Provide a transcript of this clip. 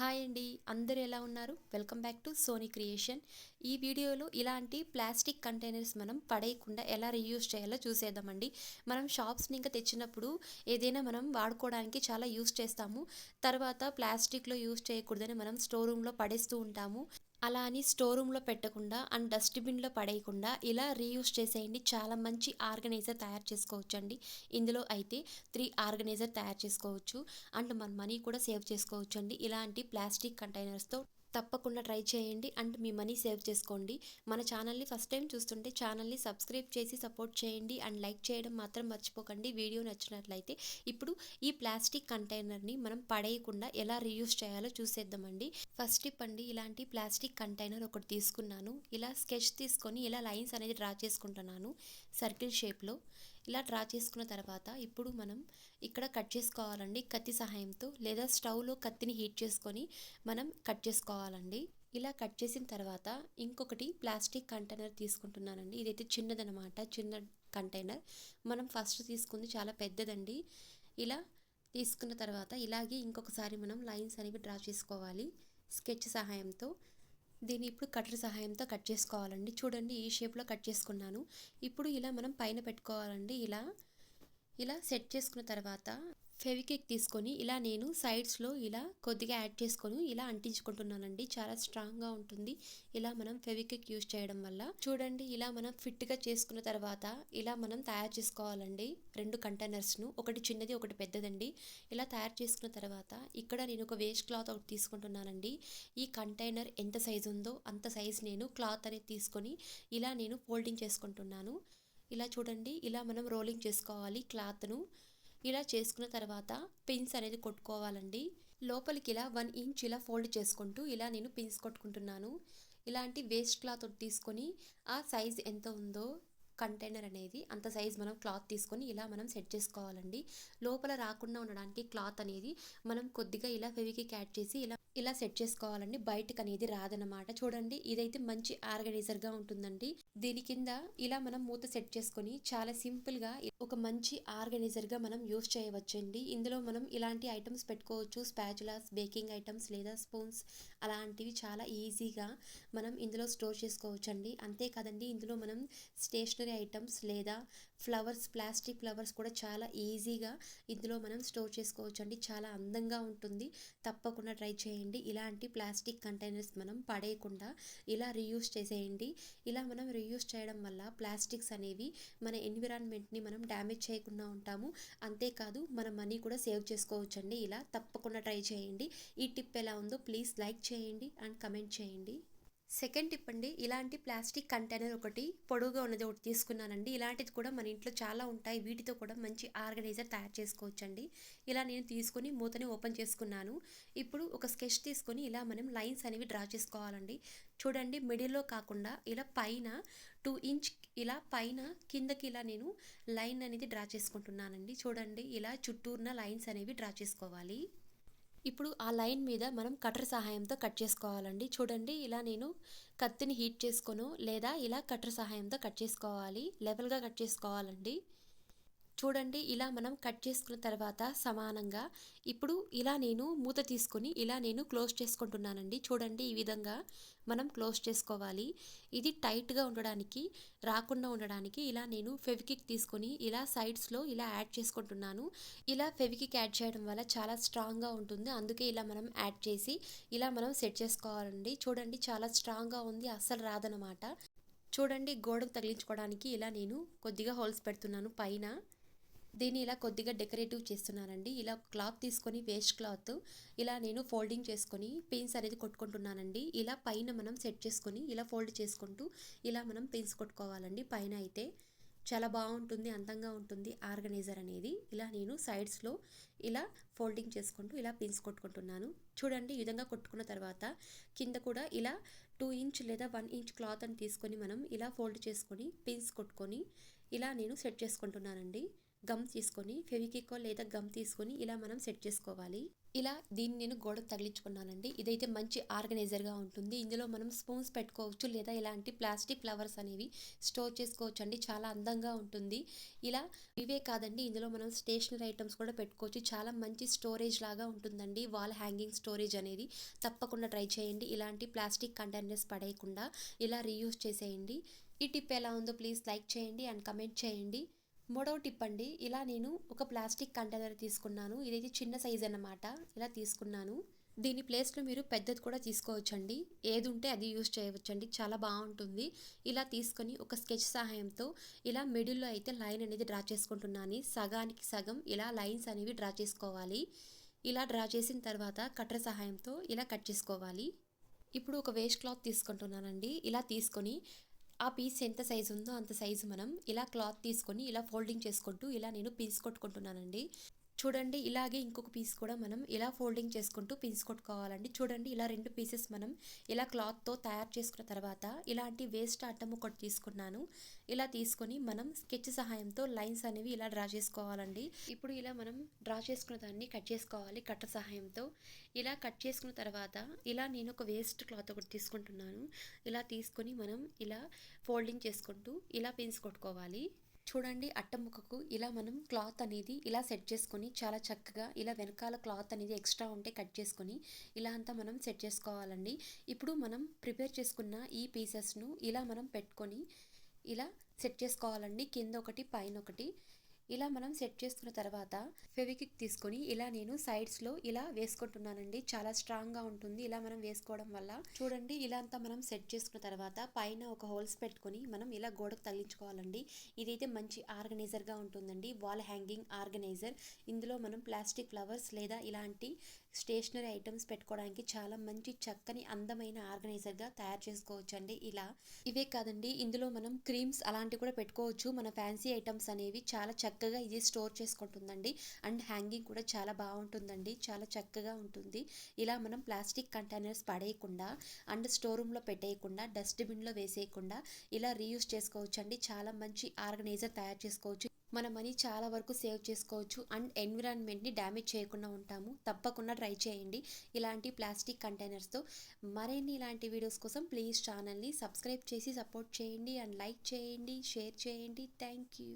Hi అండి అందరు ఎలా ఉన్నారు? Welcome back to Sony creation. ఈ వీడియోలో ఇలాంటి ప్లాస్టిక్ కంటైనర్స్ మనం పడేయకుండా ఎలా రీయూజ్ చేయాలో చూసేద్దామండి. మనం షాప్స్ని ఇంకా తెచ్చినప్పుడు ఏదైనా మనం వాడుకోవడానికి చాలా యూస్ చేస్తాము. తర్వాత ప్లాస్టిక్లో యూస్ చేయకూడదని మనం స్టోర్ రూమ్లో పడేస్తూ ఉంటాము. అలా అని స్టోర్ రూమ్లో పెట్టకుండా అండ్ డస్ట్బిన్లో పడేయకుండా ఇలా రీయూస్ చేసేయండి. చాలా మంచి ఆర్గనైజర్ తయారు చేసుకోవచ్చు అండి ఇందులో అయితే త్రీ ఆర్గనైజర్ తయారు చేసుకోవచ్చు. అండ్ మన మనీ కూడా సేవ్ చేసుకోవచ్చు అండి ఇలాంటి ప్లాస్టిక్ కంటైనర్స్తో తప్పకుండా ట్రై చేయండి అండ్ మీ మనీ సేవ్ చేసుకోండి. మన ఛానల్ని ఫస్ట్ టైం చూస్తుంటే ఛానల్ని సబ్స్క్రైబ్ చేసి సపోర్ట్ చేయండి అండ్ లైక్ చేయడం మాత్రం మర్చిపోకండి. వీడియో నచ్చినట్లయితే ఇప్పుడు ఈ ప్లాస్టిక్ కంటైనర్ని మనం పడేయకుండా ఎలా రీయూస్ చేయాలో చూసేద్దామండి. ఫస్ట్ టిప్ అండి ఇలాంటి ప్లాస్టిక్ కంటైనర్ ఒకటి తీసుకున్నాను. ఇలా స్కెచ్ తీసుకొని ఇలా లైన్స్ అనేది డ్రా చేసుకుంటున్నాను. సర్కిల్ షేప్లో. ఇలా డ్రా చేసుకున్న తర్వాత ఇప్పుడు మనం ఇక్కడ కట్ చేసుకోవాలండి కత్తి సహాయంతో లేదా స్టవ్లో కత్తిని హీట్ చేసుకొని మనం కట్ చేసుకోవాలండి. ఇలా కట్ చేసిన తర్వాత ఇంకొకటి ప్లాస్టిక్ కంటైనర్ తీసుకుంటున్నానండి. ఇదైతే చిన్నదనమాట చిన్న కంటైనర్ మనం ఫస్ట్ తీసుకుంది చాలా పెద్దదండి. ఇలా తీసుకున్న తర్వాత ఇలాగే ఇంకొకసారి మనం లైన్స్ అనేవి డ్రా చేసుకోవాలి. స్కెచ్ సహాయంతో. దీన్ని ఇప్పుడు కటర్ సహాయంతో కట్ చేసుకోవాలండి. చూడండి ఈ షేప్లో కట్ చేసుకున్నాను. ఇప్పుడు ఇలా మనం పైన పెట్టుకోవాలండి. ఇలా ఇలా సెట్ చేసుకున్న తర్వాత ఫెవికిక్ తీసుకొని ఇలా నేను సైడ్స్లో ఇలా కొద్దిగా యాడ్ చేసుకొని ఇలా అంటించుకుంటున్నానండి. చాలా స్ట్రాంగ్గా ఉంటుంది. ఇలా మనం ఫెవికిక్ యూజ్ చేయడం వల్ల. చూడండి ఇలా మనం ఫిట్గా చేసుకున్న తర్వాత ఇలా మనం తయారు చేసుకోవాలండి. రెండు కంటైనర్స్ను ఒకటి చిన్నది ఒకటి పెద్దదండి. ఇలా తయారు చేసుకున్న తర్వాత ఇక్కడ నేను ఒక వేస్ట్ క్లాత్ ఒకటి తీసుకుంటున్నానండి. ఈ కంటైనర్ ఎంత సైజు ఉందో అంత సైజ్ నేను క్లాత్ అనేది తీసుకొని ఇలా నేను ఫోల్డింగ్ చేసుకుంటున్నాను. ఇలా చూడండి ఇలా మనం రోలింగ్ చేసుకోవాలి క్లాత్ను. ఇలా చేసుకున్న తర్వాత పిన్స్ అనేది కొట్టుకోవాలండి. లోపలికి ఇలా వన్ ఇంచ్ ఇలా ఫోల్డ్ చేసుకుంటూ ఇలా నేను పిన్స్ కొట్టుకుంటున్నాను. ఇలాంటి వేస్ట్ క్లాత్ తీసుకొని ఆ సైజ్ ఎంత ఉందో కంటైనర్ అనేది అంత సైజ్ మనం క్లాత్ తీసుకొని ఇలా మనం సెట్ చేసుకోవాలండి. లోపల రాకుండా ఉండడానికి క్లాత్ అనేది మనం కొద్దిగా ఇలా ఫెవికిక్ యాడ్ చేసి ఇలా ఇలా సెట్ చేసుకోవాలండి. బయటకు అనేది రాదనమాట చూడండి ఇదైతే మంచి ఆర్గనైజర్గా ఉంటుందండి. దీని కింద ఇలా మనం మూత సెట్ చేసుకొని చాలా సింపుల్గా ఒక మంచి ఆర్గనైజర్గా మనం యూస్ చేయవచ్చండి. ఇందులో మనం ఇలాంటి ఐటమ్స్ పెట్టుకోవచ్చు. స్పాచులాస్ బేకింగ్ ఐటమ్స్ లేదా స్పూన్స్ అలాంటివి చాలా ఈజీగా మనం ఇందులో స్టోర్ చేసుకోవచ్చండి. అంతేకాదండి ఇందులో మనం స్టేషనరీ ఐటమ్స్ లేదా ఫ్లవర్స్ ప్లాస్టిక్ ఫ్లవర్స్ కూడా చాలా ఈజీగా ఇందులో మనం స్టోర్ చేసుకోవచ్చండి. చాలా అందంగా ఉంటుంది. తప్పకుండా ట్రై చేయండి. ఇలాంటి ప్లాస్టిక్ కంటైనర్స్ మనం పడేయకుండా ఇలా రీయూస్ చేసేయండి. ఇలా మనం రీయూస్ చేయడం వల్ల ప్లాస్టిక్స్ అనేవి మన ఎన్విరాన్మెంట్ని మనం డ్యామేజ్ చేయకుండా ఉంటాము. అంతేకాదు మన మనీ కూడా సేవ్ చేసుకోవచ్చండి. ఇలా తప్పకుండా ట్రై చేయండి. ఈ టిప్ ఎలా ఉందో ప్లీజ్ లైక్ చేయండి అండ్ కమెంట్ చేయండి. సెకండ్ టిప్ అండి ఇలాంటి ప్లాస్టిక్ కంటైనర్ ఒకటి పొడవుగా ఉన్నది ఒకటి తీసుకున్నానండి. ఇలాంటిది కూడా మన ఇంట్లో చాలా ఉంటాయి. వీటితో కూడా మంచి ఆర్గనైజర్ తయారు చేసుకోవచ్చండి. ఇలా నేను తీసుకొని మూతని ఓపెన్ చేసుకున్నాను. ఇప్పుడు ఒక స్కెచ్ తీసుకొని ఇలా మనం లైన్స్ అనేవి డ్రా చేసుకోవాలండి. చూడండి మిడిల్లో కాకుండా ఇలా పైన టూ ఇంచ్ ఇలా పైన కిందకి ఇలా నేను లైన్ అనేది డ్రా చేసుకుంటున్నానండి. చూడండి ఇలా చుట్టూరున లైన్స్ అనేవి డ్రా చేసుకోవాలి. ఇప్పుడు ఆ లైన్ మీద మనం కటర్ సహాయంతో కట్ చేసుకోవాలండి. చూడండి ఇలా నేను కత్తిని హీట్ చేసుకోను లేదా ఇలా కటర్ సహాయంతో కట్ చేసుకోవాలి లెవెల్గా కట్ చేసుకోవాలండి. చూడండి ఇలా మనం కట్ చేసుకున్న తర్వాత సమానంగా ఇప్పుడు ఇలా నేను మూత తీసుకొని ఇలా నేను క్లోజ్ చేసుకుంటున్నానండి. చూడండి ఈ విధంగా మనం క్లోజ్ చేసుకోవాలి. ఇది టైట్గా ఉండడానికి రాకుండా ఉండడానికి ఇలా నేను ఫెవికిక్ తీసుకొని ఇలా సైడ్స్లో ఇలా యాడ్ చేసుకుంటున్నాను. ఇలా ఫెవికిక్ యాడ్ చేయడం వల్ల చాలా స్ట్రాంగ్గా ఉంటుంది. అందుకే ఇలా మనం యాడ్ చేసి ఇలా మనం సెట్ చేసుకోవాలండి. చూడండి చాలా స్ట్రాంగ్గా ఉంది అస్సలు రాదనమాట చూడండి గోడకు తగిలించుకోవడానికి ఇలా నేను కొద్దిగా హోల్స్ పెడుతున్నాను. పైన దీన్ని ఇలా కొద్దిగా డెకరేటివ్ చేస్తున్నానండి. ఇలా క్లాత్ తీసుకొని వేస్ట్ క్లాత్ ఇలా నేను ఫోల్డింగ్ చేసుకొని పిన్స్ అనేది కొట్టుకుంటున్నానండి. ఇలా పైన మనం సెట్ చేసుకొని ఇలా ఫోల్డ్ చేసుకుంటూ ఇలా మనం పిన్స్ కొట్టుకోవాలండి. పైన అయితే చాలా బాగుంటుంది అందంగా ఉంటుంది ఆర్గనైజర్ అనేది. ఇలా నేను సైడ్స్లో ఇలా ఫోల్డింగ్ చేసుకుంటూ ఇలా పిన్స్ కొట్టుకుంటున్నాను. చూడండి ఈ విధంగా కొట్టుకున్న తర్వాత కింద కూడా ఇలా టూ ఇంచ్ లేదా వన్ ఇంచ్ క్లాత్ అని తీసుకొని మనం ఇలా ఫోల్డ్ చేసుకొని పిన్స్ కొట్టుకొని ఇలా నేను సెట్ చేసుకుంటున్నానండి. గమ్ తీసుకొని ఫెవికికో లేదా గమ్ తీసుకొని ఇలా మనం సెట్ చేసుకోవాలి. ఇలా దీన్ని నేను గోడకు తగిలించుకున్నానండి. ఇదైతే మంచి ఆర్గనైజర్గా ఉంటుంది. ఇందులో మనం స్పూన్స్ పెట్టుకోవచ్చు లేదా ఇలాంటి ప్లాస్టిక్ ఫ్లవర్స్ అనేవి స్టోర్ చేసుకోవచ్చు అండి చాలా అందంగా ఉంటుంది. ఇలా ఇవే కాదండి ఇందులో మనం స్టేషనరీ ఐటమ్స్ కూడా పెట్టుకోవచ్చు. చాలా మంచి స్టోరేజ్ లాగా ఉంటుందండి. వాల్ హ్యాంగింగ్ స్టోరేజ్ అనేది. తప్పకుండా ట్రై చేయండి. ఇలాంటి ప్లాస్టిక్ కంటైనర్స్ పడేయకుండా ఇలా రీయూజ్ చేసేయండి. ఈ టిప్ ఎలా ఉందో ప్లీజ్ లైక్ చేయండి అండ్ కమెంట్ చేయండి. మూడవ టిప్ అండి. ఇలా నేను ఒక ప్లాస్టిక్ కంటైనర్ తీసుకున్నాను. ఇదైతే చిన్న సైజ్ అన్నమాట. ఇలా తీసుకున్నాను. దీని ప్లేస్లో మీరు పెద్దది కూడా తీసుకోవచ్చండి. ఏది ఉంటే అది యూజ్ చేయవచ్చండి. చాలా బాగుంటుంది. ఇలా తీసుకొని ఒక స్కెచ్ సహాయంతో ఇలా మిడిల్లో అయితే లైన్ అనేది డ్రా చేసుకుంటున్నాను. సగానికి సగం ఇలా లైన్స్ అనేవి డ్రా చేసుకోవాలి. ఇలా డ్రా చేసిన తర్వాత కట్టర్ సహాయంతో ఇలా కట్ చేసుకోవాలి. ఇప్పుడు ఒక వేస్ట్ క్లాత్ తీసుకుంటున్నానండి. ఇలా తీసుకొని ఆ పీస్ ఎంత సైజు ఉందో అంత సైజు మనం ఇలా క్లాత్ తీసుకొని ఇలా ఫోల్డింగ్ చేసుకుంటూ ఇలా నేను పీస్ కొట్టుకుంటున్నానండి. చూడండి ఇలాగే ఇంకొక పీస్ కూడా మనం ఇలా ఫోల్డింగ్ చేసుకుంటూ పీస్ కొట్టుకోవాలండి. చూడండి ఇలా రెండు పీసెస్ మనం ఇలా క్లాత్తో తయారు చేసుకున్న తర్వాత ఇలాంటి వేస్ట్ అట్టం ఒకటి తీసుకున్నాను. ఇలా తీసుకొని మనం స్కెచ్ సహాయంతో లైన్స్ అనేవి ఇలా డ్రా చేసుకోవాలండి. ఇప్పుడు ఇలా మనం డ్రా చేసుకున్న దాన్ని కట్ చేసుకోవాలి కట్ సహాయంతో. ఇలా కట్ చేసుకున్న తర్వాత ఇలా నేను ఒక వేస్ట్ క్లాత్ ఒకటి తీసుకుంటున్నాను. ఇలా తీసుకొని మనం ఇలా ఫోల్డింగ్ చేసుకుంటూ ఇలా పిన్స్ కొట్టుకోవాలి. చూడండి అట్టముక్కకు ఇలా మనం క్లాత్ అనేది ఇలా సెట్ చేసుకొని చాలా చక్కగా ఇలా వెనకాల క్లాత్ అనేది ఎక్స్ట్రా ఉంటే కట్ చేసుకొని ఇలా అంతా మనం సెట్ చేసుకోవాలండి. ఇప్పుడు మనం ప్రిపేర్ చేసుకున్న ఈ పీసెస్ను ఇలా మనం పెట్టుకొని ఇలా సెట్ చేసుకోవాలండి. కింద ఒకటి పైన ఒకటి. ఇలా మనం సెట్ చేసుకున్న తర్వాత ఫెవిక్విక్ తీసుకొని ఇలా నేను సైడ్స్లో ఇలా వేసుకుంటున్నానండి. చాలా స్ట్రాంగ్గా ఉంటుంది. ఇలా మనం వేసుకోవడం వల్ల చూడండి ఇలా అంతా మనం సెట్ చేసుకున్న తర్వాత పైన ఒక హోల్స్ పెట్టుకొని మనం ఇలా గోడకు తగిలించుకోవాలండి. ఇదైతే మంచి ఆర్గనైజర్గా ఉంటుందండి. వాల్ హ్యాంగింగ్ ఆర్గనైజర్ ఇందులో మనం ప్లాస్టిక్ ఫ్లవర్స్ లేదా ఇలాంటి స్టేషనరీ ఐటమ్స్ పెట్టుకోవడానికి చాలా మంచి చక్కని అందమైన ఆర్గనైజర్గా తయారు చేసుకోవచ్చు అండి ఇలా. ఇవే కాదండి ఇందులో మనం క్రీమ్స్ అలాంటివి కూడా పెట్టుకోవచ్చు. మన ఫ్యాన్సీ ఐటమ్స్ అనేవి చాలా చక్క చక్కగా ఇది స్టోర్ చేసుకుంటుందండి. అండ్ హ్యాంగింగ్ కూడా చాలా బాగుంటుందండి. చాలా చక్కగా ఉంటుంది. ఇలా మనం ప్లాస్టిక్ కంటైనర్స్ పడేయకుండా అండ్ స్టోర్ రూమ్లో పెట్టేయకుండా డస్ట్బిన్లో వేసేయకుండా ఇలా రీయూస్ చేసుకోవచ్చు అండి చాలా మంచి ఆర్గనైజర్ తయారు చేసుకోవచ్చు. మన మనీ చాలా వరకు సేవ్ చేసుకోవచ్చు. అండ్ ఎన్విరాన్మెంట్ని డ్యామేజ్ చేయకుండా ఉంటాము. తప్పకుండా ట్రై చేయండి. ఇలాంటి ప్లాస్టిక్ కంటైనర్స్తో మరిన్ని ఇలాంటి వీడియోస్ కోసం ప్లీజ్ ఛానల్ని సబ్స్క్రైబ్ చేసి సపోర్ట్ చేయండి. అండ్ లైక్ చేయండి షేర్ చేయండి. Thank you.